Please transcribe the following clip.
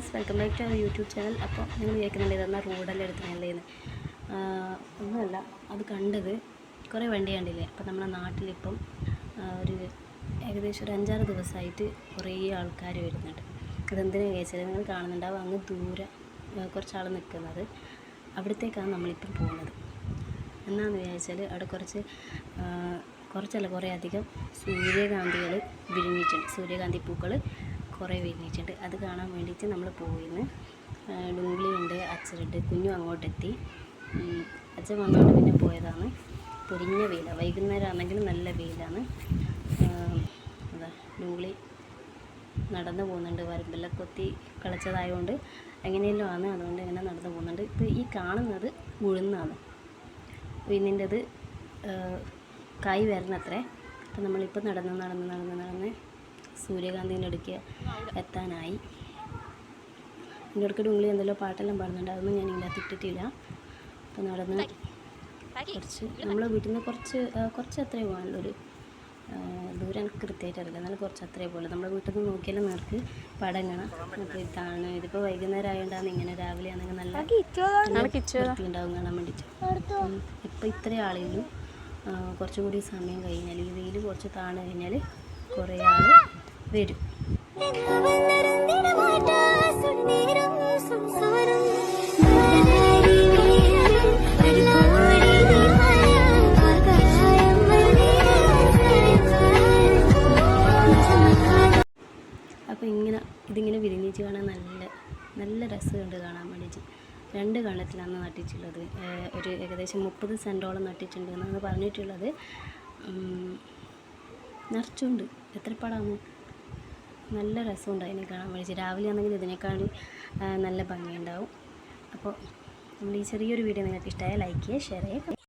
Friends welcome back to our YouTube channel അപ്പോൾ നിങ്ങൾ വിചാരിക്കുന്നുണ്ട് ഇതെന്നാൽ റോഡെല്ലാം എടുത്തുന്നല്ലേന്ന് ഒന്നുമല്ല അത് കണ്ടത് കുറേ വണ്ടി കണ്ടില്ലേ? അപ്പോൾ നമ്മുടെ നാട്ടിലിപ്പം ഒരു ഏകദേശം ഒരു അഞ്ചാറ് ദിവസമായിട്ട് കുറേ ആൾക്കാർ വരുന്നുണ്ട്. അതെന്തിനാണ് ചോദിച്ചാൽ നിങ്ങൾ കാണുന്നുണ്ടാവും അങ്ങ് ദൂരെ കുറച്ചാൾ നിൽക്കുന്നത്. അവിടത്തേക്കാണ് നമ്മളിപ്പം പോകുന്നത്. എന്നാന്ന് വിചാരിച്ചാൽ അവിടെ കുറച്ച് കുറച്ചല്ല കുറേ അധികം സൂര്യകാന്തികൾ വിരിഞ്ഞിട്ടുണ്ട് സൂര്യകാന്തി പൂക്കൾ കുറേ വിരിഞ്ഞിട്ടുണ്ട്. അത് കാണാൻ വേണ്ടിയിട്ട് നമ്മൾ പോയിന്ന്. ഡുംഗ്ലിയുണ്ട് അച്ഛനുണ്ട് കുഞ്ഞു അങ്ങോട്ടെത്തി. അച്ഛൻ വന്നുകൊണ്ട് പിന്നെ പോയതാണ്. പൊരിഞ്ഞ വെയിലാണ് വൈകുന്നേരം ആണെങ്കിൽ നല്ല വെയിലാണ്. അതാ നടന്നു പോകുന്നുണ്ട്. വരമ്പെല്ലാം കൊത്തി കളിച്ചതായതുകൊണ്ട് എങ്ങനെയല്ലോ ആണ്. അതുകൊണ്ട് ഇങ്ങനെ നടന്നു പോകുന്നുണ്ട്. ഇപ്പോൾ ഈ കാണുന്നത് ഉഴുന്നാണ്. ഉഴുന്നിന്റെത് കായ് വരണത്രേ അപ്പം നമ്മളിപ്പോൾ നടന്ന് നടന്ന് നടന്ന് നടന്ന് സൂര്യകാന്തിന്റെ അടുക്ക് എത്താനായി. എന്റെ അടുക്ക് ഡുംഗ്ലി എന്തെല്ലോ പാട്ടെല്ലാം പാടുന്നുണ്ട്. അതൊന്നും ഞാൻ ഇതിന്റെ അകത്ത് ഇട്ടിട്ടില്ല. അപ്പം നടന്ന് കുറച്ച് നമ്മളെ വീട്ടിൽ നിന്ന് കുറച്ച് കുറച്ച് അത്രേ പോകാനുള്ള. ഒരു ദൂരം എനിക്ക് കൃത്യമായിട്ട് അറിയില്ല. എന്നാലും കുറച്ച് അത്രേ പോലെ നമ്മുടെ വീട്ടിൽ നിന്ന് നോക്കിയാലും നേർക്ക് പടം കാണാം അപ്പോൾ ഇതാണ്. ഇതിപ്പോൾ വൈകുന്നേരം ആയതുകൊണ്ടാണ് ഇങ്ങനെ രാവിലെ ആണെങ്കിൽ നല്ല ഉണ്ടാവും കാണാൻ വേണ്ടിയിട്ട് ഇപ്പം ഇത്രയും ആളുകളും കുറച്ചുകൂടി കുറച്ചും കൂടി സമയം കഴിഞ്ഞാൽ ഈ വെയിൽ കുറച്ച് താണു കഴിഞ്ഞാൽ കുറേ ആൾ വരും. അപ്പോൾ ഇങ്ങനെ ഇതിങ്ങനെ വിരിഞ്ഞിച്ച് കാണാൻ നല്ല നല്ല രസമുണ്ട് കാണാൻ വേണ്ടിയിട്ട്. രണ്ട് കള്ളത്തിലാണ് നട്ടിട്ടുള്ളത്. ഒരു ഏകദേശം മുപ്പത് സെന്റോളം നട്ടിട്ടുണ്ട് എന്നാണ് പറഞ്ഞിട്ടുള്ളത് നിറച്ചുണ്ട്. എത്ര പടാണ് നല്ല രസമുണ്ട് അതിനെ കാണാൻ വേണ്ടി രാവിലെ ആണെങ്കിൽ ഇതിനേക്കാൾ നല്ല ഭംഗിയുണ്ടാവും. അപ്പോൾ നമ്മൾ ഈ ചെറിയൊരു വീഡിയോ നിങ്ങൾക്ക് ഇഷ്ടമായ ലൈക്ക് ചെയ്യുക ഷെയർ ചെയ്യുക.